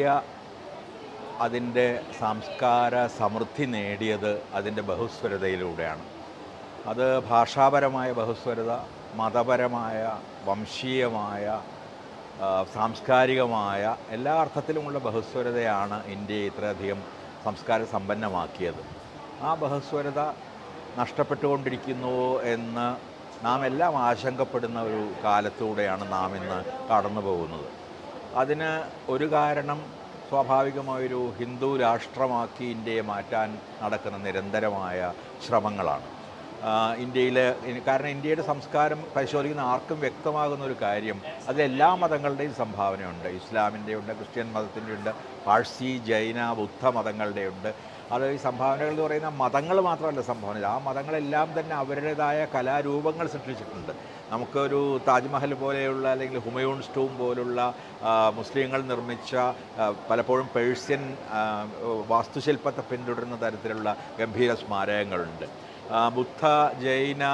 India അതിന്റെ സംസ്കാര സമൃദ്ധി നേടിയത് അതിന്റെ ബഹുസ്വരതയിലൂടെയാണ്. അത് ഭാഷാപരമായ ബഹുസ്വരത മതപരമായ വംശീയമായ സാംസ്കാരികമായ എല്ലാ അർത്ഥത്തിലുമുള്ള ബഹുസ്വരതയാണ് ഇന്ത്യയെ ഇത്രയധികം സംസ്കാര സമ്പന്നമാക്കിയത്. ആ ബഹുസ്വരത നഷ്ടപ്പെട്ടുകൊണ്ടിരിക്കുന്നു എന്ന് നാം എല്ലാം ആശങ്കപ്പെടുന്ന ഒരു കാലത്തൂടെയാണ് നാം ഇന്ന് കടന്നു പോകുന്നത് അതിന് ഒരു കാരണം സ്വാഭാവികമായൊരു ഹിന്ദു രാഷ്ട്രമാക്കി ഇന്ത്യയെ മാറ്റാൻ നടക്കുന്ന നിരന്തരമായ ശ്രമങ്ങളാണ്. ഇന്ത്യയിൽ കാരണം ഇന്ത്യയുടെ സംസ്കാരം പരിശോധിക്കുന്ന ആർക്കും വ്യക്തമാകുന്ന ഒരു കാര്യം അതിൽ എല്ലാ മതങ്ങളുടെയും സംഭാവനയുണ്ട്. ഇസ്ലാമിന്റെ ഉണ്ട് ക്രിസ്ത്യൻ മതത്തിന്റെ ഉണ്ട് പാഴ്സി ജൈന ബുദ്ധ മതങ്ങളുടെ ഉണ്ട്. അത് ഈ സംഭാവനകൾ എന്ന് പറയുന്ന മതങ്ങൾ മാത്രമല്ല സംഭാവന. ആ മതങ്ങളെല്ലാം തന്നെ അവരുടേതായ കലാരൂപങ്ങൾ സൃഷ്ടിച്ചിട്ടുണ്ട്. നമുക്കൊരു താജ്മഹൽ പോലെയുള്ള അല്ലെങ്കിൽ ഹുമയൂൺ സ്റ്റൂം പോലുള്ള മുസ്ലിങ്ങൾ നിർമ്മിച്ച പലപ്പോഴും പേഴ്സ്യൻ വാസ്തുശില്പത്തെ പിന്തുടരുന്ന തരത്തിലുള്ള ഗംഭീര സ്മാരകങ്ങളുണ്ട്. ബുദ്ധ ജൈന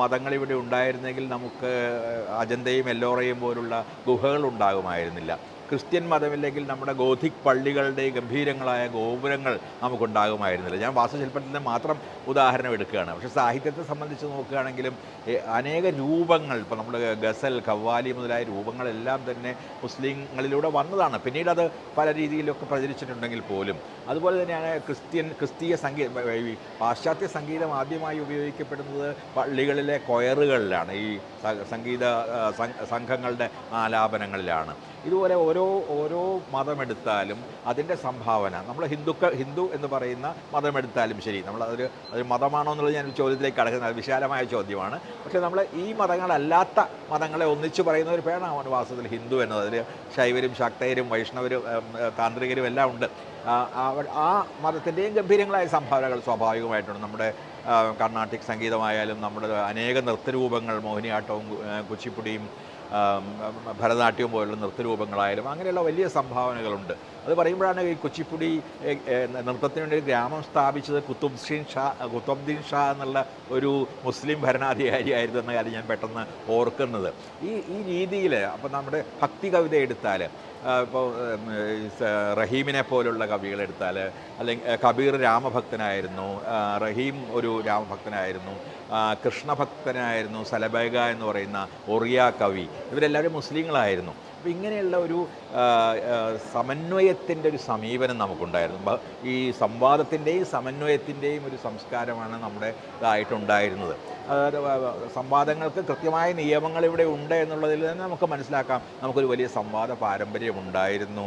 മതങ്ങൾ ഇവിടെ ഉണ്ടായിരുന്നെങ്കിൽ നമുക്ക് അജന്തയും എല്ലോറയും പോലുള്ള ഗുഹകൾ ഉണ്ടാകുമായിരുന്നില്ല. ക്രിസ്ത്യൻ മതമില്ലെങ്കിൽ നമ്മുടെ ഗോഥിക് പള്ളികളുടെ ഗംഭീരങ്ങളായ ഗോപുരങ്ങൾ നമുക്കുണ്ടാകുമായിരുന്നില്ല. ഞാൻ വാസ്തുശില്പത്തിൽ മാത്രം ഉദാഹരണം എടുക്കുകയാണ്. പക്ഷേ സാഹിത്യത്തെ സംബന്ധിച്ച് നോക്കുകയാണെങ്കിലും അനേക രൂപങ്ങൾ ഇപ്പോൾ നമ്മൾ ഗസൽ ഖവ്വാലി മുതലായ രൂപങ്ങളെല്ലാം തന്നെ മുസ്ലിങ്ങളിലൂടെ വന്നതാണ്. പിന്നീട് അത് പല രീതിയിലൊക്കെ പ്രചരിച്ചിട്ടുണ്ടെങ്കിൽ പോലും അതുപോലെ തന്നെയാണ് ക്രിസ്ത്യൻ ക്രിസ്തീയ സംഗീത പാശ്ചാത്യ സംഗീതം ആദ്യമായി ഉപയോഗിക്കപ്പെടുന്നത് പള്ളികളിലെ കൊയറുകളിലാണ്. ഈ സംഗീത സംഘങ്ങളുടെ ആലാപനങ്ങളിലാണ്. ഇതുപോലെ ഓരോ ഓരോ മതമെടുത്താലും അതിന്റെ സംഭാവന നമ്മൾ ഹിന്ദുക്കൾ ഹിന്ദു എന്ന് പറയുന്ന മതമെടുത്താലും ശരി. നമ്മൾ അതൊരു മതമാണോ എന്നുള്ളത് ഞാൻ ചോദ്യത്തിലേക്ക് കടക്കുന്നത്. വിശാലമായ ചോദ്യമാണ്. പക്ഷേ നമ്മൾ ഈ മതങ്ങളല്ലാത്ത മതങ്ങളെ ഒന്നിച്ചു പറയുന്ന ഒരു പേരാണ് വാസ്തവത്തിൽ ഹിന്ദു എന്നത്. അതിൽ ശൈവരും ശക്തരും വൈഷ്ണവരും താന്ത്രികരും എല്ലാം ഉണ്ട്. ആ, മതത്തിന്റെയും ഗംഭീരങ്ങളായ സംഭാവനകൾ സ്വാഭാവികമായിട്ടുണ്ട്. നമ്മുടെ കർണാട്ടിക് സംഗീതമായാലും നമ്മുടെ അനേക നൃത്തരൂപങ്ങൾ മോഹിനിയാട്ടവും കുച്ചിപ്പുടിയും ഭരതനാട്യവും പോലുള്ള നൃത്തരൂപങ്ങളായാലും അങ്ങനെയുള്ള വലിയ സംഭാവനകളുണ്ട്. അത് പറയുമ്പോഴാണ് ഈ കുച്ചിപ്പുടി നൃത്തത്തിന് വേണ്ടി ഒരു ഗ്രാമം സ്ഥാപിച്ചത് കുത്തുബ്ദീൻ ഷാ കുത്തുബ്ദീൻ ഷാ എന്നുള്ള ഒരു മുസ്ലിം ഭരണാധികാരിയായിരുന്നു എന്ന കാര്യം ഞാൻ പെട്ടെന്ന് ഓർക്കുന്നത്. ഈ ഈ രീതിയിൽ അപ്പോൾ നമ്മുടെ ഭക്തി കവിത എടുത്താൽ ഇപ്പോൾ റഹീമിനെ പോലുള്ള കവികളെടുത്താൽ അല്ലെങ്കിൽ കബീർ രാമഭക്തനായിരുന്നു റഹീം ഒരു രാമഭക്തനായിരുന്നു കൃഷ്ണഭക്തനായിരുന്നു സലബൈഗ എന്ന് പറയുന്ന ഒറിയ കവി. ഇവരെല്ലാവരും മുസ്ലിങ്ങളായിരുന്നു. അപ്പോൾ ഇങ്ങനെയുള്ള ഒരു സമന്വയത്തിന്റെ ഒരു സമീപനം നമുക്കുണ്ടായിരുന്നു. ഈ സംവാദത്തിന്റെയും സമന്വയത്തിന്റെയും ഒരു സംസ്കാരമാണ് നമ്മുടെ ഇതായിട്ടുണ്ടായിരുന്നത്. സംവാദങ്ങൾക്ക് കൃത്യമായ നിയമങ്ങൾ ഇവിടെ ഉണ്ട് എന്നുള്ളതിൽ തന്നെ നമുക്ക് മനസ്സിലാക്കാം. നമുക്കൊരു വലിയ സംവാദ പാരമ്പര്യം ഉണ്ടായിരുന്നു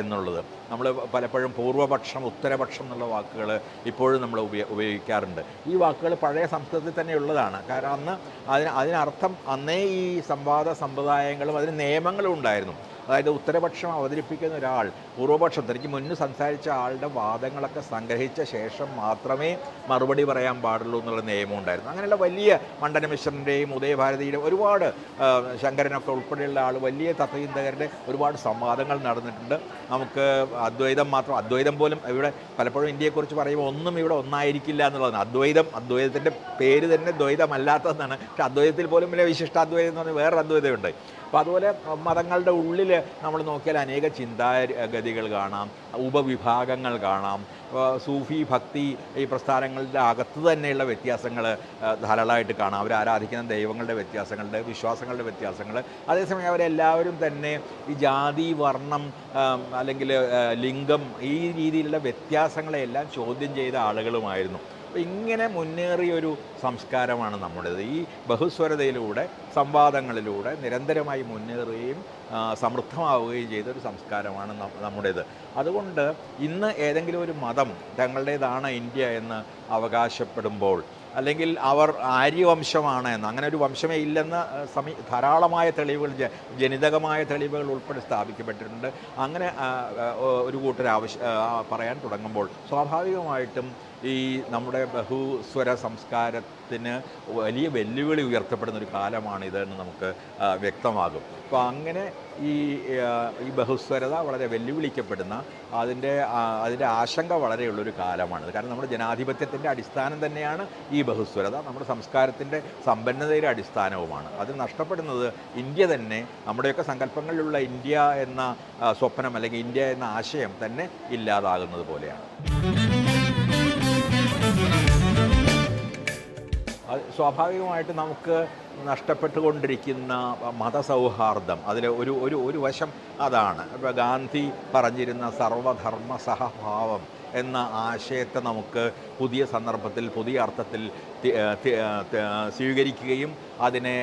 എന്നുള്ളത്. നമ്മൾ പലപ്പോഴും പൂർവപക്ഷം ഉത്തരപക്ഷം എന്നുള്ള വാക്കുകൾ ഇപ്പോഴും നമ്മൾ ഉപയോ ഉപയോഗിക്കാറുണ്ട്. ഈ വാക്കുകൾ പഴയ സംസ്കൃതത്തിൽ തന്നെ ഉള്ളതാണ്. കാരണം അന്ന് അതിന് അതിനർത്ഥം അന്നേ ഈ സംവാദ സമ്പ്രദായങ്ങളും അതിന് നിയമങ്ങളും ഉണ്ടായിരുന്നു. അതായത് ഉത്തരപക്ഷം അവതരിപ്പിക്കുന്ന ഒരാൾ പൂർവപക്ഷം തനിക്ക് മുന്നിൽ സംസാരിച്ച ആളുടെ വാദങ്ങളൊക്കെ സംഗ്രഹിച്ച ശേഷം മാത്രമേ മറുപടി പറയാൻ പാടുള്ളൂ എന്നുള്ള നിയമം ഉണ്ടായിരുന്നു. അങ്ങനെയുള്ള വലിയ മണ്ഡനമിശ്രന്റെയും ഉദയഭാരതിയുടെയും ഒരുപാട് ശങ്കരനൊക്കെ ഉൾപ്പെടെയുള്ള ആൾ വലിയ തത്വചിന്തകരുടെ ഒരുപാട് സംവാദങ്ങൾ നടന്നിട്ടുണ്ട്. നമുക്ക് അദ്വൈതം മാത്രം അദ്വൈതം പോലും ഇവിടെ പലപ്പോഴും ഇന്ത്യയെക്കുറിച്ച് പറയുമ്പോൾ ഒന്നും ഇവിടെ ഒന്നായിരിക്കില്ല എന്നുള്ളതാണ്. അദ്വൈതം അദ്വൈതത്തിന്റെ പേര് തന്നെ ദ്വൈതമല്ലാത്തതെന്നാണ്. പക്ഷേ അദ്വൈതത്തിൽ പോലും വലിയ വിശിഷ്ടാദ്വൈതം എന്ന് പറഞ്ഞാൽ വേറെ അദ്വൈതമുണ്ട്. അപ്പോൾ അതുപോലെ മതങ്ങളുടെ ഉള്ളിൽ നമ്മൾ നോക്കിയാൽ അനേക ചിന്താഗതികൾ കാണാം ഉപവിഭാഗങ്ങൾ കാണാം. സൂഫി ഭക്തി ഈ പ്രസ്ഥാനങ്ങളുടെ അകത്ത് തന്നെയുള്ള വ്യത്യാസങ്ങൾ ധാരാളമായിട്ട് കാണാം. അവർ ആരാധിക്കുന്ന ദൈവങ്ങളുടെ വ്യത്യാസങ്ങളുടെ വിശ്വാസങ്ങളുടെ വ്യത്യാസങ്ങൾ അതേസമയം അവരെല്ലാവരും തന്നെ ഈ ജാതി വർണം അല്ലെങ്കിൽ ലിംഗം ഈ രീതിയിലുള്ള വ്യത്യാസങ്ങളെല്ലാം ചോദ്യം ചെയ്ത ആളുകളുമായിരുന്നു. ഇങ്ങനെ മുന്നേറിയൊരു സംസ്കാരമാണ് നമ്മുടേത്. ഈ ബഹുസ്വരതയിലൂടെ സംവാദങ്ങളിലൂടെ നിരന്തരമായി മുന്നേറുകയും സമൃദ്ധമാവുകയും ചെയ്ത ഒരു സംസ്കാരമാണ് നമ്മുടേത്. അതുകൊണ്ട് ഇന്ന് ഏതെങ്കിലും ഒരു മതം തങ്ങളുടേതാണ് ഇന്ത്യ എന്ന് അവകാശപ്പെടുമ്പോൾ അല്ലെങ്കിൽ അവർ ആര്യവംശമാണ് എന്ന് അങ്ങനെ ഒരു വംശമേ ഇല്ലെന്ന് സമി ധാരാളമായ തെളിവുകൾ ജനിതകമായ തെളിവുകൾ ഉൾപ്പെടെ സ്ഥാപിക്കപ്പെട്ടിട്ടുണ്ട്. അങ്ങനെ ഒരു കൂട്ടർ ആവശ്യ പറയാൻ തുടങ്ങുമ്പോൾ സ്വാഭാവികമായിട്ടും ഈ നമ്മുടെ ബഹുസ്വര സംസ്കാരത്തിന് വലിയ വെല്ലുവിളി ഉയർത്തപ്പെടുന്ന ഒരു കാലമാണ് ഇതെന്ന് നമുക്ക് വ്യക്തമാകും. അപ്പോൾ അങ്ങനെ ഈ ഈ ബഹുസ്വരത വളരെ വെല്ലുവിളിക്കപ്പെടുന്ന അതിന്റെ അതിന്റെ ആശങ്ക വളരെയുള്ളൊരു കാലമാണ്. കാരണം നമ്മുടെ ജനാധിപത്യത്തിന്റെ അടിസ്ഥാനം തന്നെയാണ് ഈ ബഹുസ്വരത. നമ്മുടെ സംസ്കാരത്തിന്റെ സമ്പന്നതയുടെ അടിസ്ഥാനവുമാണ്. അത് നഷ്ടപ്പെടുന്നത് ഇന്ത്യ തന്നെ നമ്മുടെയൊക്കെ സങ്കല്പങ്ങളിലുള്ള ഇന്ത്യ എന്ന സ്വപ്നം അല്ലെങ്കിൽ ഇന്ത്യ എന്ന ആശയം തന്നെ ഇല്ലാതാകുന്നത് പോലെയാണ്. സ്വാഭാവികമായിട്ട് നമുക്ക് നഷ്ടപ്പെട്ടുകൊണ്ടിരിക്കുന്ന മതസൗഹാർദ്ദം അതിൽ ഒരു ഒരു ഒരു വശം അതാണ്. ഇപ്പോൾ ഗാന്ധി പറഞ്ഞിരുന്ന സർവധർമ്മ സഹഭാവം എന്ന ആശയത്തെ നമുക്ക് പുതിയ സന്ദർഭത്തിൽ പുതിയ അർത്ഥത്തിൽ സ്വീകരിക്കുകയും അതിനെ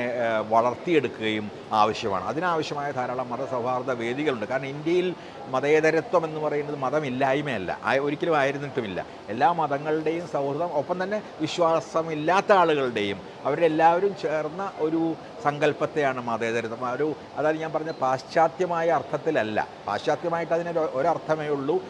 വളർത്തിയെടുക്കുകയും ആവശ്യമാണ്. അതിനാവശ്യമായ ധാരാളം മതസൗഹാർദ്ദ വേദികളുണ്ട്. കാരണം ഇന്ത്യയിൽ മതേതരത്വം എന്ന് പറയുന്നത് മതമില്ലായ്മയല്ല. ഒരിക്കലും ആയിരുന്നിട്ടുമില്ല. എല്ലാ മതങ്ങളുടെയും സൗഹൃദം ഒപ്പം തന്നെ വിശ്വാസമില്ലാത്ത ആളുകളുടെയും അവരെല്ലാവരും ചേർന്ന ഒരു സങ്കല്പത്തെയാണ് മതേതരത്വം. ഒരു അതായത് ഞാൻ പറഞ്ഞ പാശ്ചാത്യമായ അർത്ഥത്തിലല്ല. പാശ്ചാത്യമായിട്ട് അതിന് ഒരു- ഒരർത്ഥമേ ഉള്ളൂ.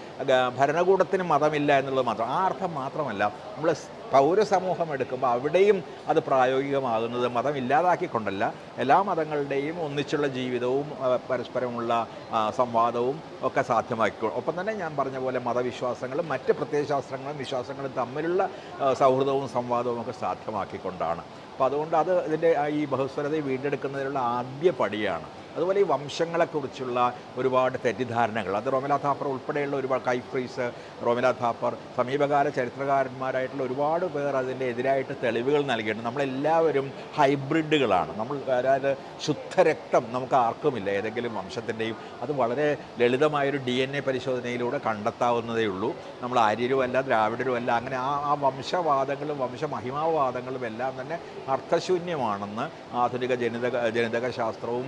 ഭരണകൂടത്തിന് മതമില്ല എന്നുള്ളത് മാത്രം. ആ അർത്ഥം മാത്രമല്ല നമ്മൾ പൗരസമൂഹം എടുക്കുമ്പോൾ അവിടെയും അത് പ്രായോഗികമാകുന്നത് മതം ഇല്ലാതാക്കിക്കൊണ്ടല്ല എല്ലാ മതങ്ങളുടെയും ഒന്നിച്ചുള്ള ജീവിതവും പരസ്പരമുള്ള സംവാദവും ഒക്കെ സാധ്യമാക്കി. ഒപ്പം തന്നെ ഞാൻ പറഞ്ഞ പോലെ മതവിശ്വാസങ്ങളും മറ്റ് പ്രത്യയശാസ്ത്രങ്ങളും വിശ്വാസങ്ങളും തമ്മിലുള്ള സൗഹൃദവും സംവാദവും ഒക്കെ സാധ്യമാക്കിക്കൊണ്ടാണ്. അപ്പോൾ അതുകൊണ്ട് അത് ഇതിന്റെ ഈ ബഹുസ്വരതയെ വീണ്ടെടുക്കുന്നതിനുള്ള ആദ്യ പടിയാണ്. അതുപോലെ ഈ വംശങ്ങളെക്കുറിച്ചുള്ള ഒരുപാട് തെറ്റിദ്ധാരണകൾ. അത് റോമില താപ്പർ ഉൾപ്പെടെയുള്ള ഒരുപാട് കൈഫ്രീസ് റോമില താപ്പർ സമീപകാല ചരിത്രകാരന്മാരായിട്ടുള്ള ഒരുപാട് പേർ അതിന്റെ എതിരായിട്ട് തെളിവുകൾ നൽകിയിട്ടുണ്ട്. നമ്മളെല്ലാവരും ഹൈബ്രിഡുകളാണ്. നമ്മൾ അതായത് ശുദ്ധരക്തം നമുക്ക് ആർക്കുമില്ല ഏതെങ്കിലും വംശത്തിന്റെയും. അത് വളരെ ലളിതമായൊരു ഡി എൻ എ പരിശോധനയിലൂടെ കണ്ടെത്താവുന്നതേ ഉള്ളൂ. നമ്മൾ ആര്യരുമല്ല ദ്രാവിഡരുമല്ല അങ്ങനെ ആ ആ വംശവാദങ്ങളും വംശമഹിമാവാദങ്ങളും എല്ലാം തന്നെ അർത്ഥശൂന്യമാണെന്ന് ആധുനിക ജനിതക ജനിതക ശാസ്ത്രവും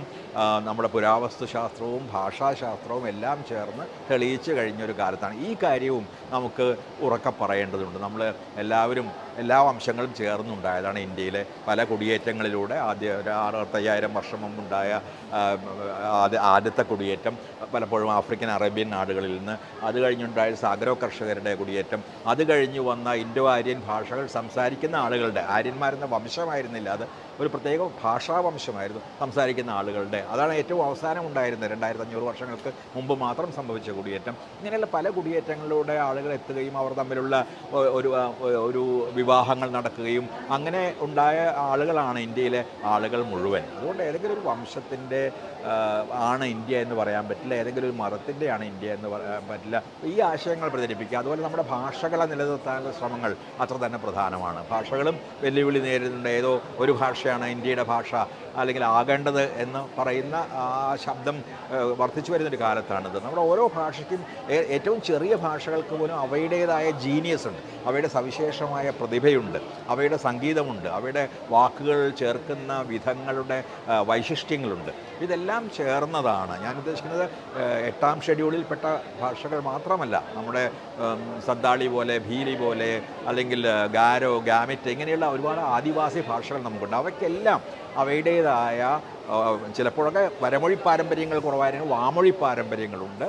നമ്മുടെ പുരാവസ്തു ശാസ്ത്രവും ഭാഷാശാസ്ത്രവും എല്ലാം ചേർന്ന് തെളിയിച്ചു കഴിഞ്ഞൊരു കാലത്താണ്. ഈ കാര്യവും നമുക്ക് ഉറക്കെ പറയേണ്ടതുണ്ട്. നമ്മൾ എല്ലാവരും എല്ലാ വംശങ്ങളും ചേർന്നുണ്ടായതാണ് ഇന്ത്യയിലെ പല കുടിയേറ്റങ്ങളിലൂടെ ആദ്യ ഒരു അറുപത്തയ്യായിരം വർഷം മുമ്പുണ്ടായ ആദ്യത്തെ കുടിയേറ്റം പലപ്പോഴും ആഫ്രിക്കൻ അറേബ്യൻ നാടുകളിൽ നിന്ന്. അത് കഴിഞ്ഞുണ്ടായ സാഗരോ കർഷകരുടെ കുടിയേറ്റം. അത് കഴിഞ്ഞ് വന്ന ഇൻഡോ ആര്യൻ ഭാഷകൾ സംസാരിക്കുന്ന ആളുകളുടെ ആര്യന്മാരെന്ന വംശമായിരുന്നില്ല. അത് ഒരു പ്രത്യേക ഭാഷാവംശമായിരുന്നു സംസാരിക്കുന്ന ആളുകളുടെ. അതാണ് ഏറ്റവും അവസാനം ഉണ്ടായിരുന്നത് രണ്ടായിരത്തി അഞ്ഞൂറ് വർഷങ്ങൾക്ക് മുമ്പ് മാത്രം സംഭവിച്ച കുടിയേറ്റം. ഇങ്ങനെയുള്ള പല കുടിയേറ്റങ്ങളിലൂടെ ആളുകൾ എത്തുകയും അവർ തമ്മിലുള്ള ഒരു ഒരു വിവാഹങ്ങൾ നടക്കുകയും അങ്ങനെ ഉണ്ടായ ആളുകളാണ് ഇന്ത്യയിലെ ആളുകൾ മുഴുവൻ. അതുകൊണ്ട് ഏതെങ്കിലും ഒരു വംശത്തിന്റെ ആണ് ഇന്ത്യ എന്ന് പറയാൻ പറ്റില്ല ഏതെങ്കിലും ഒരു മതത്തിന്റെയാണ് ഇന്ത്യ എന്ന് പറയാൻ പറ്റില്ല ഈ ആശയങ്ങൾ പ്രചരിപ്പിക്കുക. അതുപോലെ നമ്മുടെ ഭാഷകളെ നിലനിർത്താനുള്ള ശ്രമങ്ങൾ അത്ര തന്നെ പ്രധാനമാണ്. ഭാഷകളും വെല്ലുവിളി നേരിടുന്നുണ്ട്. ഏതോ ഒരു ഭാഷയാണ് ഇന്ത്യയുടെ ഭാഷ അല്ലെങ്കിൽ ആകേണ്ടത് എന്ന് പറയുന്ന ആ ശബ്ദം വർദ്ധിച്ചു വരുന്നൊരു കാലത്താണിത്. നമ്മുടെ ഓരോ ഭാഷയ്ക്കും ഏറ്റവും ചെറിയ ഭാഷകൾക്ക് പോലും അവയുടേതായ ജീനിയസ് ഉണ്ട്. അവയുടെ സവിശേഷമായ പ്രതിഭയുണ്ട്. അവയുടെ സംഗീതമുണ്ട്. അവയുടെ വാക്കുകൾ ചേർക്കുന്ന വിധങ്ങളുടെ വൈശിഷ്ട്യങ്ങളുണ്ട്. ഇതെല്ലാം ചേർന്നതാണ്. ഞാൻ ഉദ്ദേശിക്കുന്നത് എട്ടാം ഷെഡ്യൂളിൽപ്പെട്ട ഭാഷകൾ മാത്രമല്ല. നമ്മുടെ സദ്ദാളി പോലെ ഭീലി പോലെ അല്ലെങ്കിൽ ഗാരോ ഗാമിറ്റ് ഇങ്ങനെയുള്ള ഒരുപാട് ആദിവാസി ഭാഷകൾ നമുക്കുണ്ട്. അവയ്ക്കെല്ലാം അവയുടേതായ ചിലപ്പോഴൊക്കെ വരമൊഴി പാരമ്പര്യങ്ങൾ കുറവായിരുന്നു വാമൊഴി പാരമ്പര്യങ്ങളുണ്ട്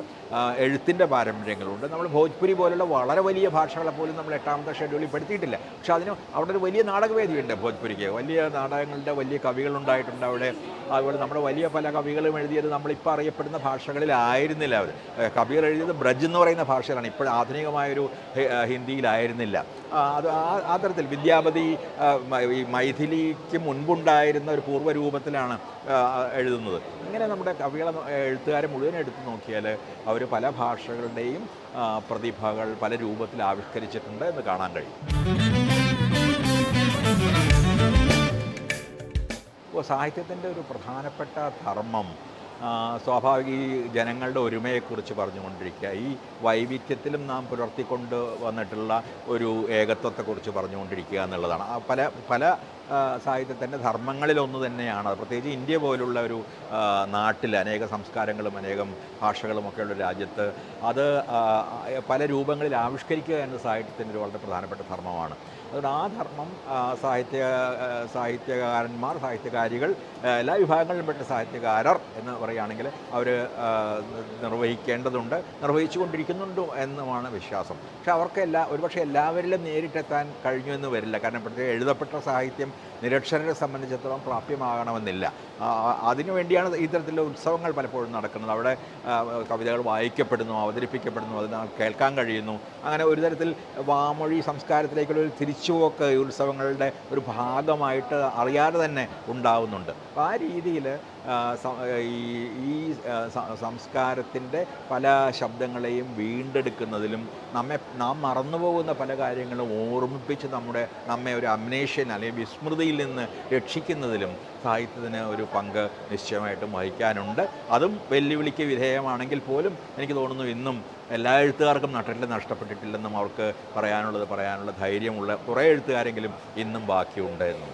എഴുത്തിന്റെ പാരമ്പര്യങ്ങളുണ്ട്. നമ്മൾ ഭോജ്പുരി പോലുള്ള വളരെ വലിയ ഭാഷകളെ പോലും നമ്മൾ എട്ടാമത്തെ ഷെഡ്യൂളിൽ പെടുത്തിയിട്ടില്ല. പക്ഷെ അതിന് അവിടെ ഒരു വലിയ നാടകവേദിയുണ്ട് ഭോജ്പുരിക്ക്. വലിയ നാടകങ്ങളുടെ വലിയ കവികളുണ്ടായിട്ടുണ്ട് അവിടെ. അതുപോലെ നമ്മുടെ വലിയ പല കവികളും എഴുതിയത് നമ്മളിപ്പോൾ അറിയപ്പെടുന്ന ഭാഷകളിലായിരുന്നില്ല അവർ. കവികൾ എഴുതിയത് ബ്രജ് എന്ന് പറയുന്ന ഭാഷയിലാണ്. ഇപ്പോൾ ആധുനികമായൊരു ഹിന്ദിയിലായിരുന്നില്ല. അത് ആ തരത്തിൽ വിദ്യാപതി ഈ മൈഥിലിക്ക് മുൻപുണ്ടായിരുന്ന ഒരു പൂർവരൂപത്തിലാണ് എഴുതുന്നത്. ഇങ്ങനെ നമ്മുടെ കവികളെ എഴുത്തുകാരെ മുഴുവൻ എടുത്തു നോക്കിയാൽ അവർ പല ഭാഷകളുടെയും പ്രതിഭകൾ പല രൂപത്തിൽ ആവിഷ്കരിച്ചിട്ടുണ്ട് എന്ന് കാണാൻ കഴിയും. ഇപ്പോൾ സാഹിത്യത്തിന്റെ ഒരു പ്രധാനപ്പെട്ട ധർമ്മം സ്വാഭാവിക ഈ ജനങ്ങളുടെ ഒരുമയെക്കുറിച്ച് പറഞ്ഞുകൊണ്ടിരിക്കുക. ഈ വൈവിധ്യത്തിലും നാം പുലർത്തിക്കൊണ്ട് വന്നിട്ടുള്ള ഒരു ഏകത്വത്തെക്കുറിച്ച് പറഞ്ഞുകൊണ്ടിരിക്കുക എന്നുള്ളതാണ്. പല പല സാഹിത്യത്തിന്റെ ധർമ്മങ്ങളിലൊന്ന് തന്നെയാണ്. പ്രത്യേകിച്ച് ഇന്ത്യ പോലുള്ള ഒരു നാട്ടിൽ അനേക സംസ്കാരങ്ങളും അനേകം ഭാഷകളും ഉള്ള രാജ്യത്ത് അത് പല രൂപങ്ങളിൽ ആവിഷ്കരിക്കുക എന്ന സാഹിത്യത്തിന്റെ ഒരു വളരെ പ്രധാനപ്പെട്ട ധർമ്മമാണ്. അതുകൊണ്ട് ആ ധർമ്മം സാഹിത്യ സാഹിത്യകാരന്മാർ സാഹിത്യകാരികൾ എല്ലാ വിഭാഗങ്ങളിലുംപ്പെട്ട സാഹിത്യകാരർ എന്ന് പറയുകയാണെങ്കിൽ അവർ നിർവഹിക്കേണ്ടതുണ്ട് നിർവഹിച്ചുകൊണ്ടിരിക്കുന്നുണ്ട് എന്നുമാണ് വിശ്വാസം. പക്ഷെ അവർക്ക് എല്ലാ ഒരുപക്ഷെ എല്ലാവരിലും നേരിട്ടെത്താൻ കഴിഞ്ഞു എന്ന് വരില്ല. കാരണം പ്രത്യേകം എഴുതപ്പെട്ട സാഹിത്യം നിരക്ഷരരെ സംബന്ധിച്ചിടത്തോളം പ്രാപ്യമാകണമെന്നില്ല. അതിനുവേണ്ടിയാണ് ഇത്തരത്തിലുള്ള ഉത്സവങ്ങൾ പലപ്പോഴും നടക്കുന്നത്. അവിടെ കവിതകൾ വായിക്കപ്പെടുന്നു അവതരിപ്പിക്കപ്പെടുന്നു അത് കേൾക്കാൻ കഴിയുന്നു. അങ്ങനെ ഒരു തരത്തിൽ വാമൊഴി സംസ്കാരത്തിലേക്കുള്ള ഒരു തിരിച്ചുപോക്ക് ഈ ഉത്സവങ്ങളുടെ ഒരു ഭാഗമായിട്ട് അറിയാതെ തന്നെ ഉണ്ടാവുന്നുണ്ട്. ആ രീതിയിൽ ഈ ഈ സംസ്കാരത്തിന്റെ പല ശബ്ദങ്ങളെയും വീണ്ടെടുക്കുന്നതിലും നമ്മെ നാം മറന്നുപോകുന്ന പല കാര്യങ്ങളും ഓർമ്മിപ്പിച്ച് നമ്മുടെ നമ്മെ ഒരു അമ്നേഷ്യൻ അല്ലെങ്കിൽ വിസ്മൃതിയിൽ നിന്ന് രക്ഷിക്കുന്നതിലും സാഹിത്യത്തിന് ഒരു പങ്ക് നിശ്ചയമായിട്ടും വഹിക്കാനുണ്ട്. അതും വെല്ലുവിളിക്ക് വിധേയമാണെങ്കിൽ പോലും എനിക്ക് തോന്നുന്നു ഇന്നും എല്ലാ എഴുത്തുകാർക്കും നട്ടില്ല നഷ്ടപ്പെട്ടിട്ടില്ലെന്നും അവർക്ക് പറയാനുള്ളത് പറയാനുള്ള ധൈര്യമുള്ള കുറേ എഴുത്തുകാരെങ്കിലും ഇന്നും ബാക്കിയുണ്ട് എന്നും.